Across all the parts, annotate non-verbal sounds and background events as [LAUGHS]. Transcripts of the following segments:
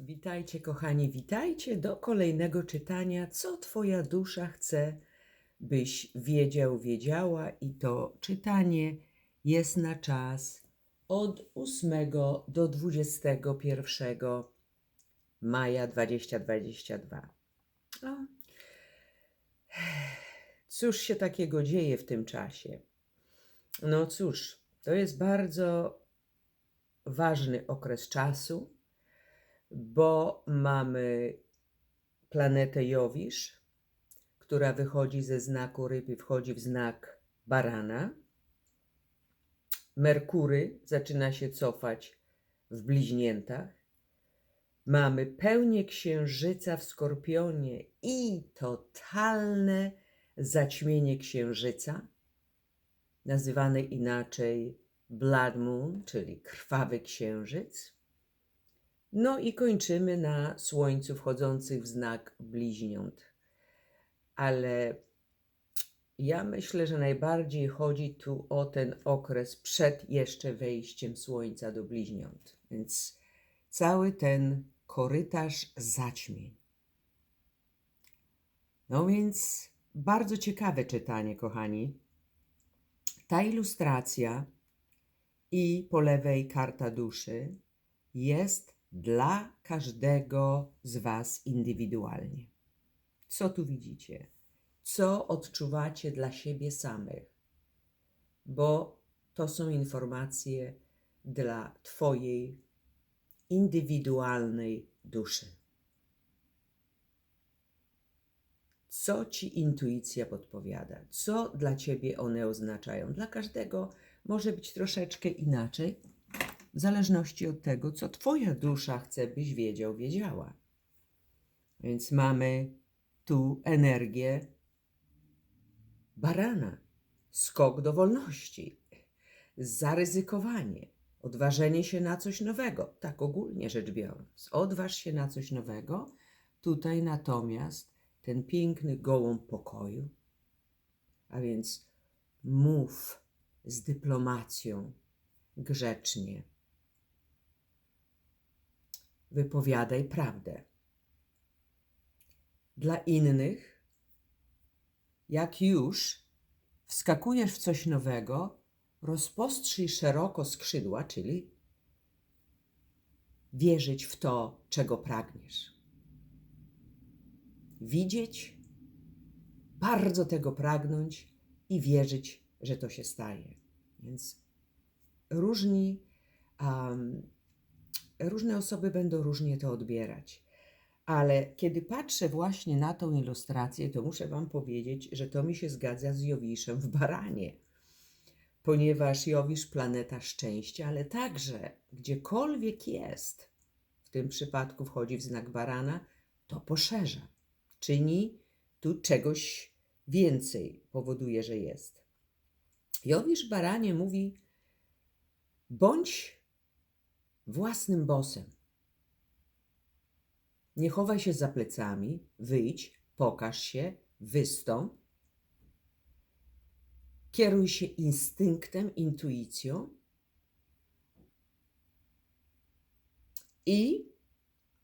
Witajcie, kochani, witajcie do kolejnego czytania. Co Twoja dusza chce, byś wiedział, wiedziała, i to czytanie jest na czas od 8 do 21 maja 2022. O. Cóż się takiego dzieje w tym czasie? No cóż, to jest bardzo ważny okres czasu bo mamy planetę Jowisz, która wychodzi ze znaku ryb i wchodzi w znak barana. Merkury zaczyna się cofać w bliźniętach. Mamy pełnię księżyca w skorpionie i totalne zaćmienie księżyca, nazywane inaczej Blood Moon, czyli krwawy księżyc. No i kończymy na Słońcu wchodzących w znak bliźniąt. Ale ja myślę, że najbardziej chodzi tu o ten okres przed jeszcze wejściem Słońca do bliźniąt. Więc cały ten korytarz zaćmień. No więc bardzo ciekawe czytanie, kochani. Ta ilustracja i po lewej karta duszy jest dla każdego z Was indywidualnie. Co tu widzicie? Co odczuwacie dla siebie samych? Bo to są informacje dla Twojej indywidualnej duszy. Co Ci intuicja podpowiada? Co dla Ciebie one oznaczają? Dla każdego może być troszeczkę inaczej, w zależności od tego, co Twoja dusza chce, byś wiedział, wiedziała. Więc mamy tu energię barana, skok do wolności, zaryzykowanie, odważenie się na coś nowego, tak ogólnie rzecz biorąc. Odważ się na coś nowego. Tutaj natomiast ten piękny gołąb pokoju, a więc mów z dyplomacją, grzecznie, wypowiadaj prawdę. Dla innych, jak już wskakujesz w coś nowego, rozpostrzyj szeroko skrzydła, czyli wierzyć w to, czego pragniesz. Widzieć, bardzo tego pragnąć i wierzyć, że to się staje. Więc różni um, różne osoby będą różnie to odbierać. Ale kiedy patrzę właśnie na tą ilustrację, to muszę Wam powiedzieć, że to mi się zgadza z Jowiszem w Baranie. Ponieważ Jowisz planeta szczęścia, ale także gdziekolwiek jest, w tym przypadku wchodzi w znak Barana, to poszerza. Czyni tu czegoś więcej, powoduje, że jest. Jowisz Baranie mówi: bądź własnym bosem. Nie chowaj się za plecami, wyjdź, pokaż się, wystąp. Kieruj się instynktem, intuicją i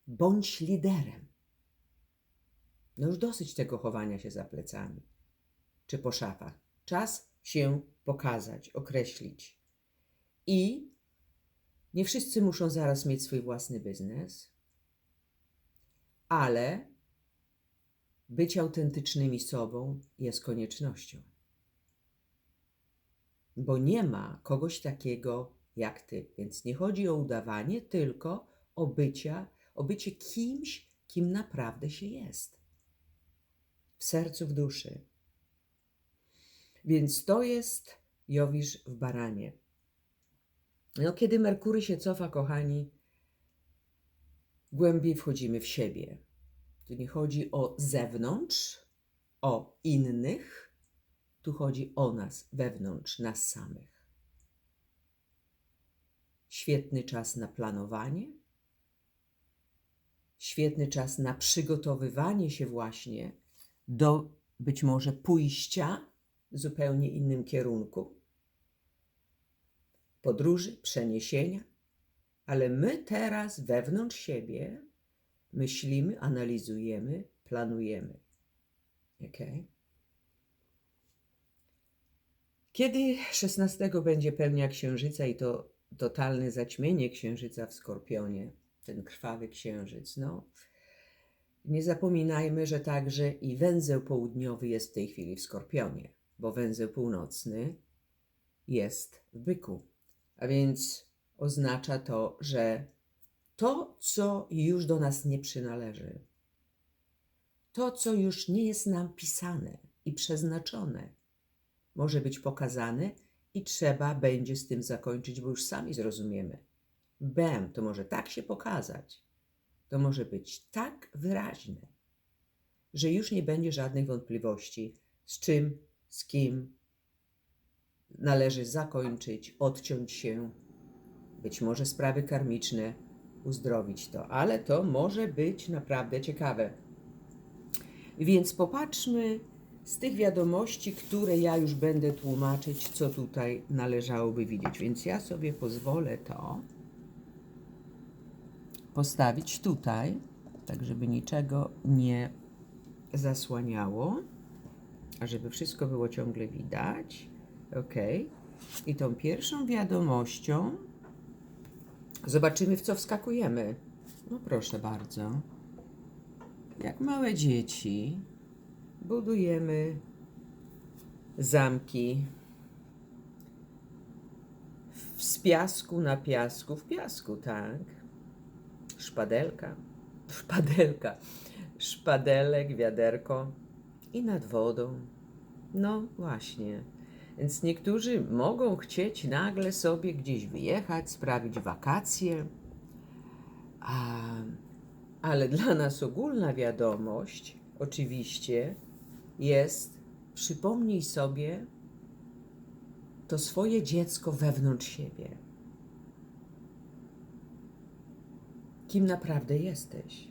bądź liderem. No już dosyć tego chowania się za plecami czy po szafach. Czas się pokazać, określić. I nie wszyscy muszą zaraz mieć swój własny biznes, ale być autentycznymi sobą jest koniecznością. Bo nie ma kogoś takiego jak ty. Więc nie chodzi o udawanie, tylko o, bycia, o bycie kimś, kim naprawdę się jest. W sercu, w duszy. Więc to jest Jowisz w baranie. No, kiedy Merkury się cofa, kochani, głębiej wchodzimy w siebie. Tu nie chodzi o zewnątrz, o innych, tu chodzi o nas wewnątrz, nas samych. Świetny czas na planowanie, świetny czas na przygotowywanie się właśnie do być może pójścia w zupełnie innym kierunku podróży, przeniesienia, ale my teraz wewnątrz siebie myślimy, analizujemy, planujemy. Ok? Kiedy 16 będzie pełnia księżyca i to totalne zaćmienie księżyca w skorpionie, ten krwawy księżyc, no, nie zapominajmy, że także i węzeł południowy jest w tej chwili w skorpionie, bo węzeł północny jest w byku. A więc oznacza to, że to, co już do nas nie przynależy, to, co już nie jest nam pisane i przeznaczone, może być pokazane i trzeba będzie z tym zakończyć, bo już sami zrozumiemy. Bem, to może tak się pokazać, to może być tak wyraźne, że już nie będzie żadnych wątpliwości, z czym, z kim należy zakończyć, odciąć się, być może sprawy karmiczne, uzdrowić to, ale to może być naprawdę ciekawe. Więc popatrzmy z tych wiadomości, które ja już będę tłumaczyć, co tutaj należałoby widzieć. Więc ja sobie pozwolę to postawić tutaj, tak żeby niczego nie zasłaniało, a żeby wszystko było ciągle widać. Ok. I tą pierwszą wiadomością zobaczymy, w co wskakujemy. No proszę bardzo. Jak małe dzieci budujemy zamki z piasku na piasku, w piasku, tak. Szpadelka, [LAUGHS] szpadelka, szpadelek, wiaderko i nad wodą. No właśnie. Więc niektórzy mogą chcieć nagle sobie gdzieś wyjechać, sprawić wakacje, a, ale dla nas ogólna wiadomość oczywiście jest: przypomnij sobie to swoje dziecko wewnątrz siebie. Kim naprawdę jesteś?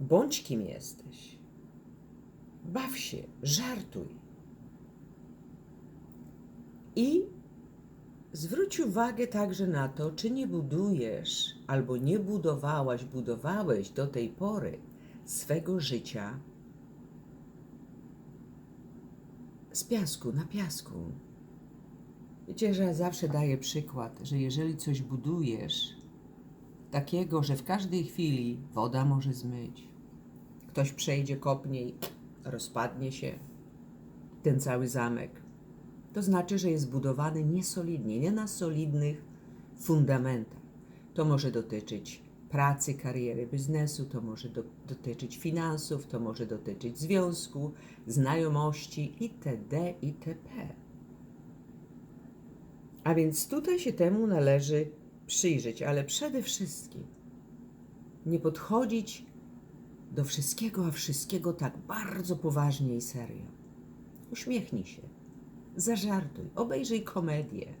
Bądź kim jesteś. Baw się, żartuj. I zwróć uwagę także na to, czy nie budujesz albo nie budowałaś, budowałeś do tej pory swego życia z piasku na piasku. Wiecie, że ja zawsze daję przykład, że jeżeli coś budujesz takiego, że w każdej chwili woda może zmyć, ktoś przejdzie, kopnie i rozpadnie się ten cały zamek, to znaczy, że jest budowany niesolidnie, nie na solidnych fundamentach. To może dotyczyć pracy, kariery, biznesu, to może do, dotyczyć finansów, to może dotyczyć związku, znajomości itd. itp. A więc tutaj się temu należy przyjrzeć, ale przede wszystkim nie podchodzić do wszystkiego, a wszystkiego tak bardzo poważnie i serio. Uśmiechnij się zażartuj, obejrzyj komedię.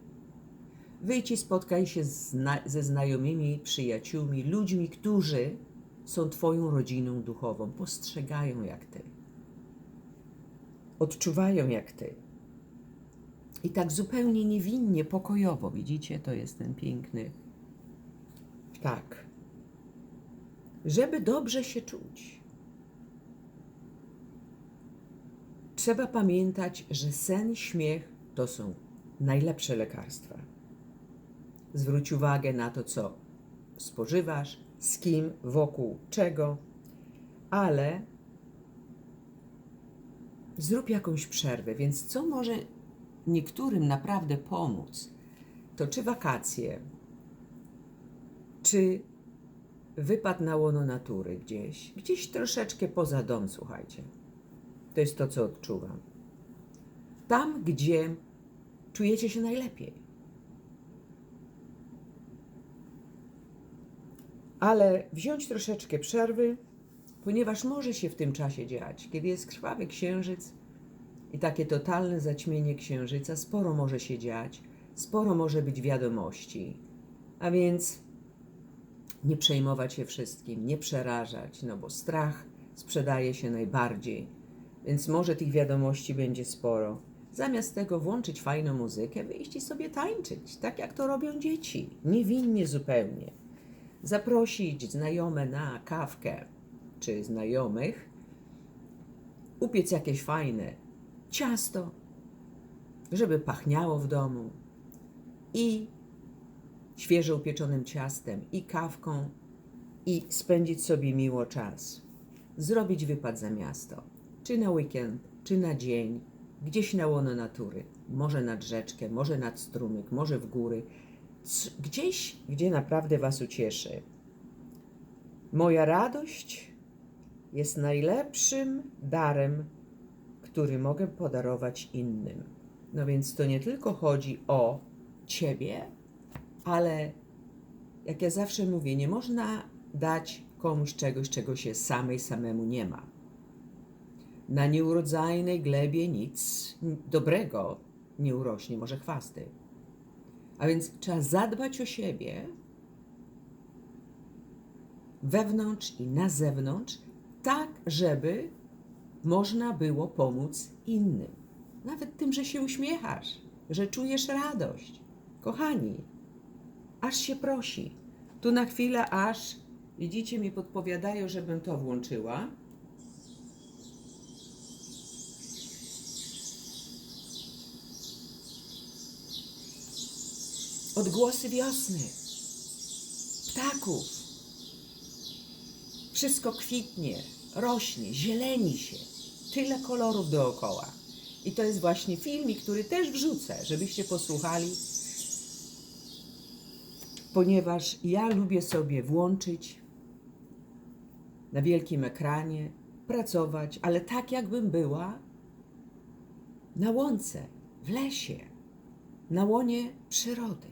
Wyjdź i spotkaj się zna ze znajomymi, przyjaciółmi, ludźmi, którzy są Twoją rodziną duchową, postrzegają jak Ty, odczuwają jak Ty. I tak zupełnie niewinnie, pokojowo, widzicie, to jest ten piękny. Tak. Żeby dobrze się czuć Trzeba pamiętać, że sen śmiech to są najlepsze lekarstwa. Zwróć uwagę na to, co spożywasz, z kim, wokół czego, ale zrób jakąś przerwę. Więc co może niektórym naprawdę pomóc, to czy wakacje, czy wypad na łono natury gdzieś, gdzieś troszeczkę poza dom, słuchajcie. To jest to, co odczuwam. Tam, gdzie czujecie się najlepiej. Ale wziąć troszeczkę przerwy, ponieważ może się w tym czasie dziać, kiedy jest krwawy księżyc i takie totalne zaćmienie księżyca, sporo może się dziać, sporo może być wiadomości. A więc nie przejmować się wszystkim, nie przerażać, no bo strach sprzedaje się najbardziej więc może tych wiadomości będzie sporo. Zamiast tego włączyć fajną muzykę, wyjść i sobie tańczyć, tak jak to robią dzieci, niewinnie zupełnie. zaprosić znajome na kawkę czy znajomych, upiec jakieś fajne ciasto, żeby pachniało w domu i świeżo upieczonym ciastem i kawką i spędzić sobie miło czas. Zrobić wypad za miasto, czy na weekend, czy na dzień, gdzieś na łono natury, może nad rzeczkę, może nad strumyk, może w góry, gdzieś, gdzie naprawdę Was ucieszy. Moja radość jest najlepszym darem, który mogę podarować innym. No więc to nie tylko chodzi o Ciebie, ale jak ja zawsze mówię, nie można dać komuś czegoś, czego się samej samemu nie ma. Na nieurodzajnej glebie nic dobrego nie urośnie, może chwasty. A więc trzeba zadbać o siebie wewnątrz i na zewnątrz, tak, żeby można było pomóc innym. Nawet tym, że się uśmiechasz, że czujesz radość. Kochani, aż się prosi. Tu na chwilę, aż widzicie, mi podpowiadają, żebym to włączyła. Odgłosy wiosny, ptaków. Wszystko kwitnie, rośnie, zieleni się. Tyle kolorów dookoła. I to jest właśnie filmik, który też wrzucę, żebyście posłuchali, ponieważ ja lubię sobie włączyć na wielkim ekranie, pracować, ale tak jakbym była na łące, w lesie, na łonie przyrody.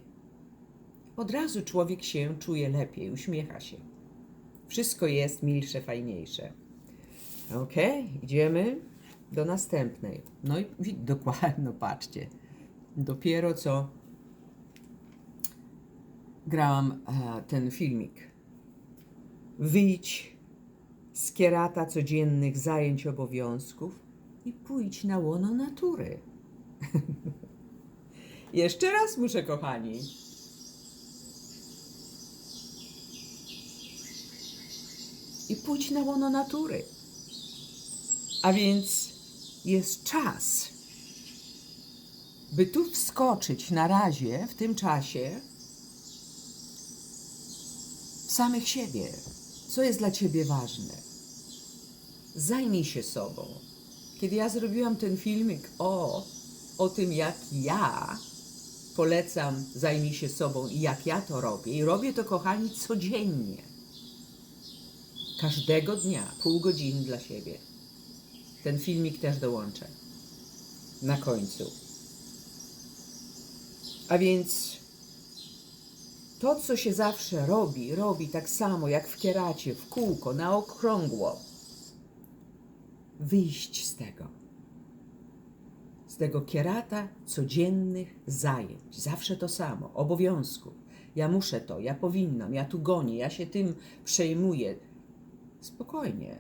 Od razu człowiek się czuje lepiej, uśmiecha się. Wszystko jest milsze, fajniejsze. Ok, idziemy do następnej. No i [LAUGHS] dokładnie, no patrzcie. Dopiero co grałam e, ten filmik. Wyjdź z kierata codziennych zajęć obowiązków i pójdź na łono natury. [LAUGHS] Jeszcze raz muszę, kochani. I pójdź na łono natury. A więc jest czas, by tu wskoczyć na razie, w tym czasie, w samych siebie. Co jest dla ciebie ważne? Zajmij się sobą. Kiedy ja zrobiłam ten filmik o, o tym, jak ja polecam, zajmij się sobą i jak ja to robię, i robię to, kochani, codziennie. Każdego dnia, pół godziny dla siebie. Ten filmik też dołączę na końcu. A więc to, co się zawsze robi, robi tak samo jak w kieracie, w kółko, na okrągło. Wyjść z tego. Z tego kierata codziennych zajęć. Zawsze to samo, obowiązków. Ja muszę to, ja powinnam, ja tu gonię, ja się tym przejmuję. Spokojnie.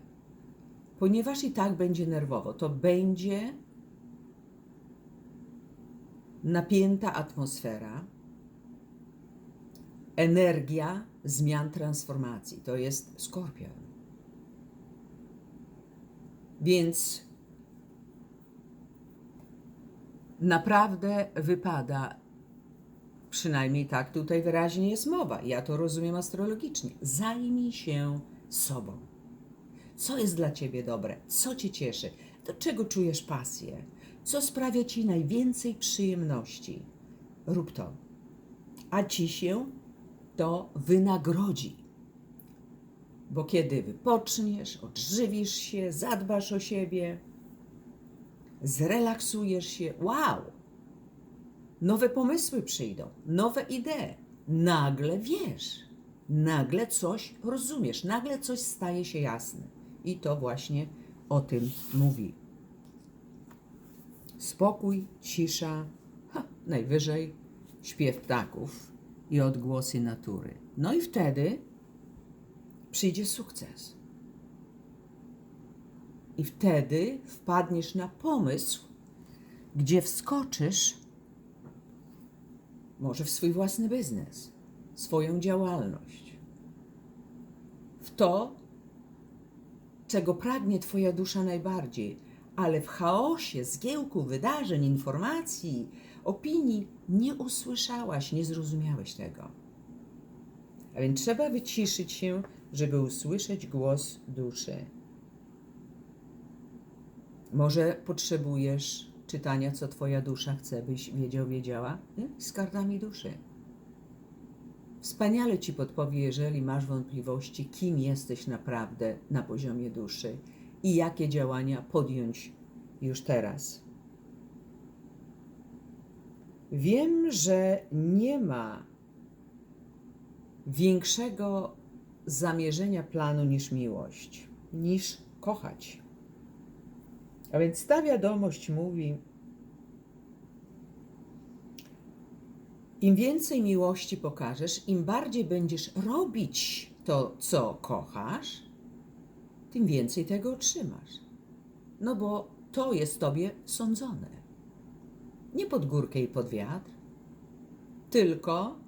Ponieważ i tak będzie nerwowo, to będzie napięta atmosfera, energia zmian transformacji. To jest skorpion. Więc naprawdę wypada, przynajmniej tak tutaj wyraźnie jest mowa, ja to rozumiem astrologicznie, zajmij się sobą. Co jest dla ciebie dobre? Co cię cieszy? Do czego czujesz pasję? Co sprawia ci najwięcej przyjemności? Rób to. A ci się to wynagrodzi. Bo kiedy wypoczniesz, odżywisz się, zadbasz o siebie, zrelaksujesz się, wow! Nowe pomysły przyjdą, nowe idee. Nagle wiesz, nagle coś rozumiesz, nagle coś staje się jasne. I to właśnie o tym mówi. Spokój, cisza, ha, najwyżej śpiew ptaków i odgłosy natury. No i wtedy przyjdzie sukces. I wtedy wpadniesz na pomysł, gdzie wskoczysz może w swój własny biznes, swoją działalność. w to, czego pragnie Twoja dusza najbardziej, ale w chaosie zgiełku wydarzeń, informacji, opinii nie usłyszałaś, nie zrozumiałeś tego. A więc trzeba wyciszyć się, żeby usłyszeć głos duszy. Może potrzebujesz czytania, co Twoja dusza chce, byś wiedział, wiedziała, nie? z kartami duszy. Wspaniale Ci podpowie, jeżeli masz wątpliwości, kim jesteś naprawdę na poziomie duszy i jakie działania podjąć już teraz. Wiem, że nie ma większego zamierzenia planu niż miłość, niż kochać. A więc ta wiadomość mówi: Im więcej miłości pokażesz, im bardziej będziesz robić to, co kochasz, tym więcej tego otrzymasz. No bo to jest tobie sądzone. Nie pod górkę i pod wiatr, tylko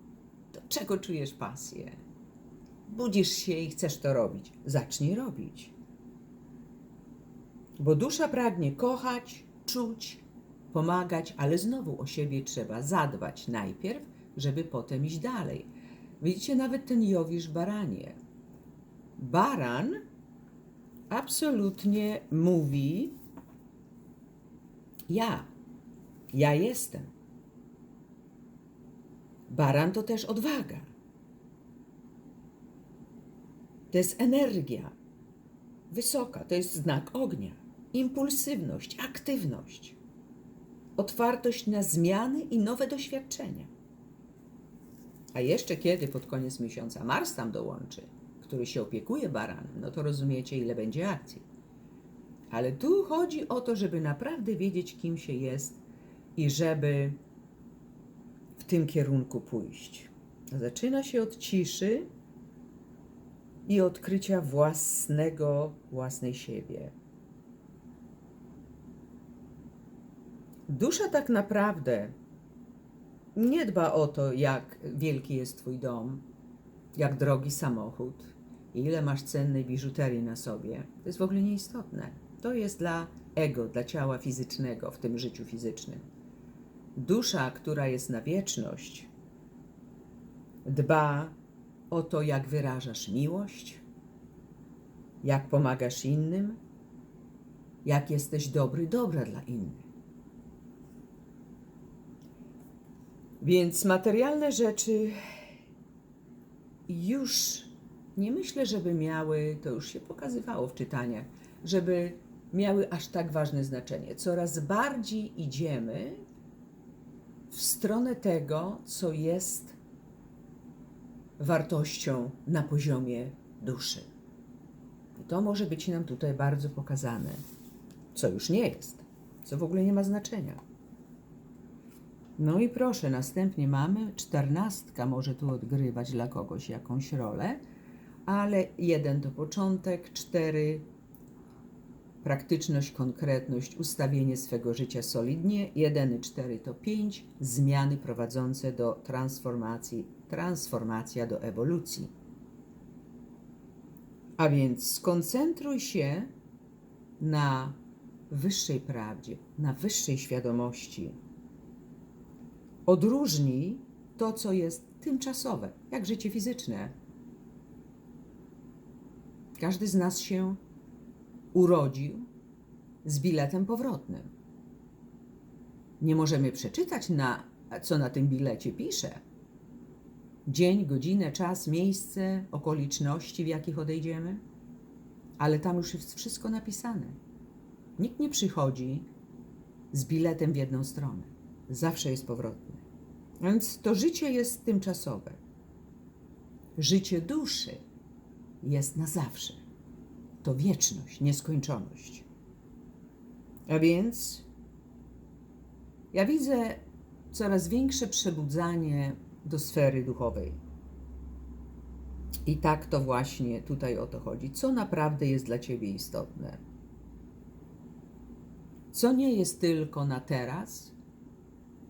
do czego czujesz pasję. Budzisz się i chcesz to robić. Zacznij robić. Bo dusza pragnie kochać, czuć, pomagać, ale znowu o siebie trzeba zadbać najpierw, żeby potem iść dalej. Widzicie, nawet ten Jowisz baranie. Baran absolutnie mówi: Ja, ja jestem. Baran to też odwaga. To jest energia wysoka, to jest znak ognia. Impulsywność, aktywność, otwartość na zmiany i nowe doświadczenia. A jeszcze kiedy pod koniec miesiąca Mars tam dołączy, który się opiekuje baranem, no to rozumiecie, ile będzie akcji. Ale tu chodzi o to, żeby naprawdę wiedzieć, kim się jest i żeby w tym kierunku pójść. Zaczyna się od ciszy i odkrycia własnego, własnej siebie. Dusza tak naprawdę nie dba o to, jak wielki jest Twój dom, jak drogi samochód, ile masz cennej biżuterii na sobie. To jest w ogóle nieistotne. To jest dla ego, dla ciała fizycznego w tym życiu fizycznym. Dusza, która jest na wieczność, dba o to, jak wyrażasz miłość, jak pomagasz innym, jak jesteś dobry, dobra dla innych. Więc materialne rzeczy już nie myślę, żeby miały, to już się pokazywało w czytaniach, żeby miały aż tak ważne znaczenie. Coraz bardziej idziemy w stronę tego, co jest wartością na poziomie duszy. I to może być nam tutaj bardzo pokazane, co już nie jest, co w ogóle nie ma znaczenia. No i proszę, następnie mamy czternastka, może tu odgrywać dla kogoś jakąś rolę, ale jeden to początek, cztery praktyczność, konkretność, ustawienie swego życia solidnie, jeden i cztery to pięć, zmiany prowadzące do transformacji, transformacja do ewolucji. A więc skoncentruj się na wyższej prawdzie, na wyższej świadomości odróżni to, co jest tymczasowe, jak życie fizyczne. Każdy z nas się urodził z biletem powrotnym. Nie możemy przeczytać, na, co na tym bilecie pisze. Dzień, godzinę, czas, miejsce, okoliczności, w jakich odejdziemy, ale tam już jest wszystko napisane. Nikt nie przychodzi z biletem w jedną stronę zawsze jest powrotny. Więc to życie jest tymczasowe. Życie duszy jest na zawsze. To wieczność, nieskończoność. A więc ja widzę coraz większe przebudzanie do sfery duchowej. I tak to właśnie tutaj o to chodzi. Co naprawdę jest dla Ciebie istotne? Co nie jest tylko na teraz,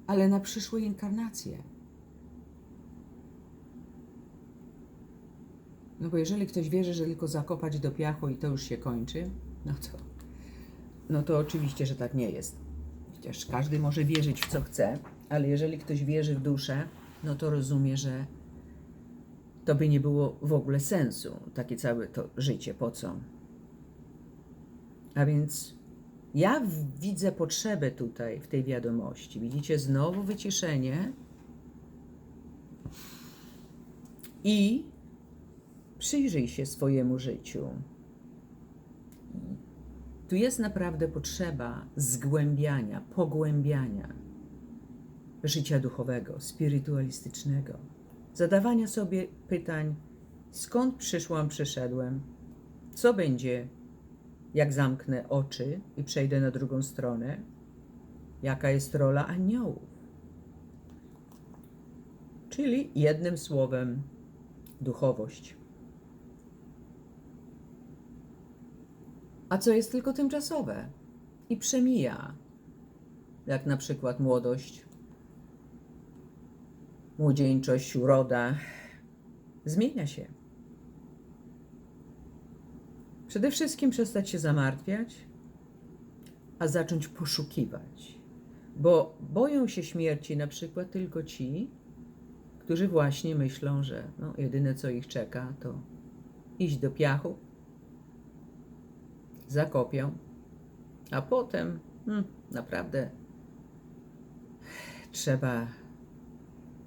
ale na przyszłe inkarnacje. No bo jeżeli ktoś wierzy, że tylko zakopać do piachu i to już się kończy, no to, no to oczywiście, że tak nie jest. Chociaż każdy może wierzyć w co chce, ale jeżeli ktoś wierzy w duszę, no to rozumie, że to by nie było w ogóle sensu, takie całe to życie, po co? A więc ja widzę potrzebę tutaj w tej wiadomości. Widzicie znowu wyciszenie i przyjrzyj się swojemu życiu. Tu jest naprawdę potrzeba zgłębiania, pogłębiania życia duchowego, spirytualistycznego, zadawania sobie pytań: skąd przyszłam, przyszedłem, co będzie, jak zamknę oczy i przejdę na drugą stronę, jaka jest rola aniołów. Czyli jednym słowem, duchowość. A co jest tylko tymczasowe i przemija, jak na przykład młodość, młodzieńczość, uroda, zmienia się. Przede wszystkim przestać się zamartwiać, a zacząć poszukiwać, bo boją się śmierci na przykład tylko ci, którzy właśnie myślą, że no, jedyne co ich czeka to iść do piachu, zakopią, a potem hmm, naprawdę trzeba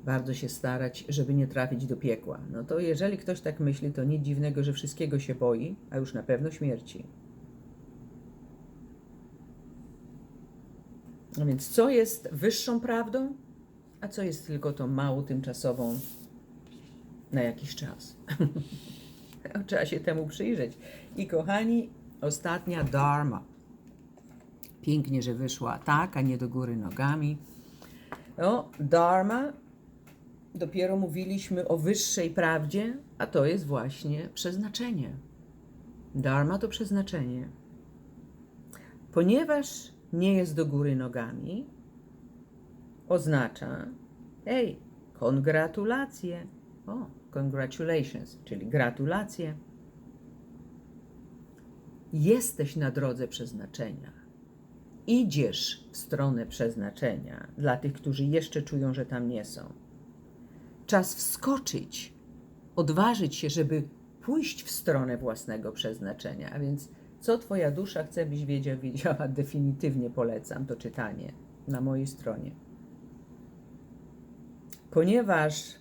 bardzo się starać, żeby nie trafić do piekła. No to jeżeli ktoś tak myśli, to nic dziwnego, że wszystkiego się boi, a już na pewno śmierci. No więc co jest wyższą prawdą, a co jest tylko tą małą, tymczasową na jakiś czas? [LAUGHS] Trzeba się temu przyjrzeć. I kochani, ostatnia dharma. Pięknie, że wyszła tak, a nie do góry nogami. No, dharma, dopiero mówiliśmy o wyższej prawdzie, a to jest właśnie przeznaczenie. Dharma to przeznaczenie. Ponieważ nie jest do góry nogami, oznacza, hej, kongratulacje. O, congratulations, czyli gratulacje. Jesteś na drodze przeznaczenia. Idziesz w stronę przeznaczenia dla tych, którzy jeszcze czują, że tam nie są. Czas wskoczyć, odważyć się, żeby pójść w stronę własnego przeznaczenia. A więc, co Twoja dusza chce, byś wiedział, wiedziała, [LAUGHS] definitywnie polecam to czytanie na mojej stronie. Ponieważ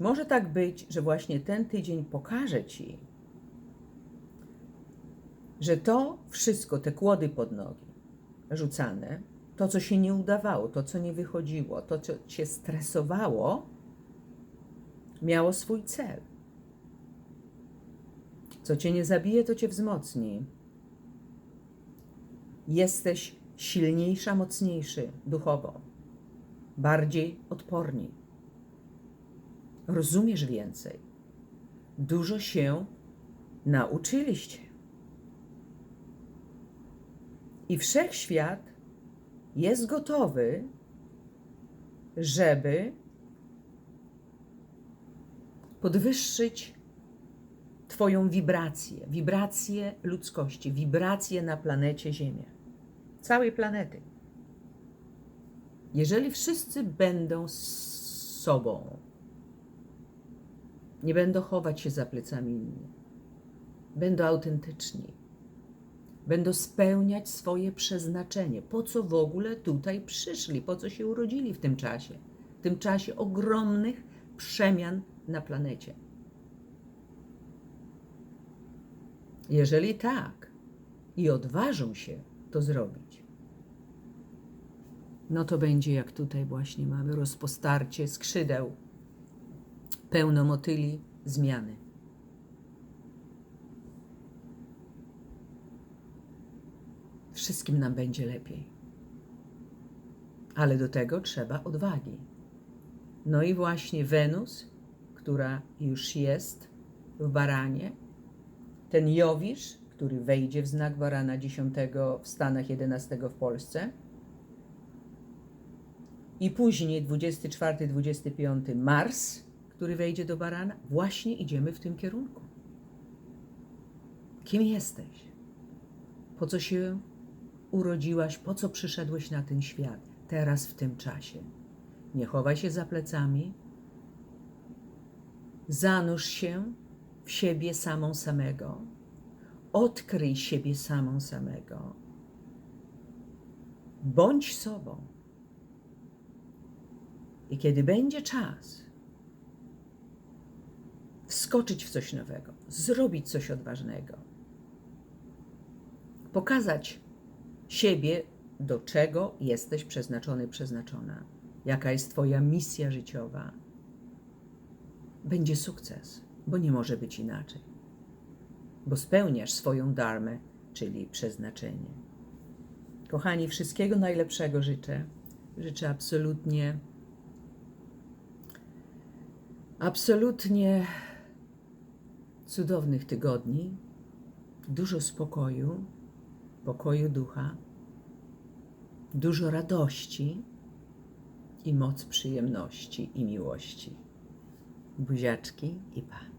może tak być, że właśnie ten tydzień pokaże Ci, że to wszystko, te kłody pod nogi rzucane, to, co się nie udawało, to, co nie wychodziło, to, co Cię stresowało, miało swój cel. Co Cię nie zabije, to Cię wzmocni. Jesteś silniejsza, mocniejszy duchowo, bardziej odporni. Rozumiesz więcej. Dużo się nauczyliście. I wszechświat jest gotowy, żeby podwyższyć Twoją wibrację, wibrację ludzkości, wibrację na planecie Ziemia, całej planety. Jeżeli wszyscy będą z sobą, nie będą chować się za plecami innych, będą autentyczni, będą spełniać swoje przeznaczenie. Po co w ogóle tutaj przyszli? Po co się urodzili w tym czasie? W tym czasie ogromnych przemian na planecie. Jeżeli tak i odważą się to zrobić, no to będzie jak tutaj właśnie mamy rozpostarcie skrzydeł, pełno motyli zmiany. Wszystkim nam będzie lepiej. Ale do tego trzeba odwagi. No i właśnie Wenus, która już jest w baranie, ten Jowisz, który wejdzie w znak barana 10 w Stanach, 11 w Polsce, i później 24-25 Mars, który wejdzie do barana? Właśnie idziemy w tym kierunku. Kim jesteś? Po co się urodziłaś? Po co przyszedłeś na ten świat? Teraz, w tym czasie. Nie chowaj się za plecami. Zanurz się w siebie samą samego. Odkryj siebie samą samego. Bądź sobą. I kiedy będzie czas wskoczyć w coś nowego, zrobić coś odważnego, pokazać siebie, do czego jesteś przeznaczony, przeznaczona, jaka jest Twoja misja życiowa, będzie sukces, bo nie może być inaczej. Bo spełniasz swoją darmę, czyli przeznaczenie. Kochani, wszystkiego najlepszego życzę. Życzę absolutnie, absolutnie cudownych tygodni, dużo spokoju, pokoju ducha, dużo radości i moc przyjemności i miłości. Buziaczki i pa.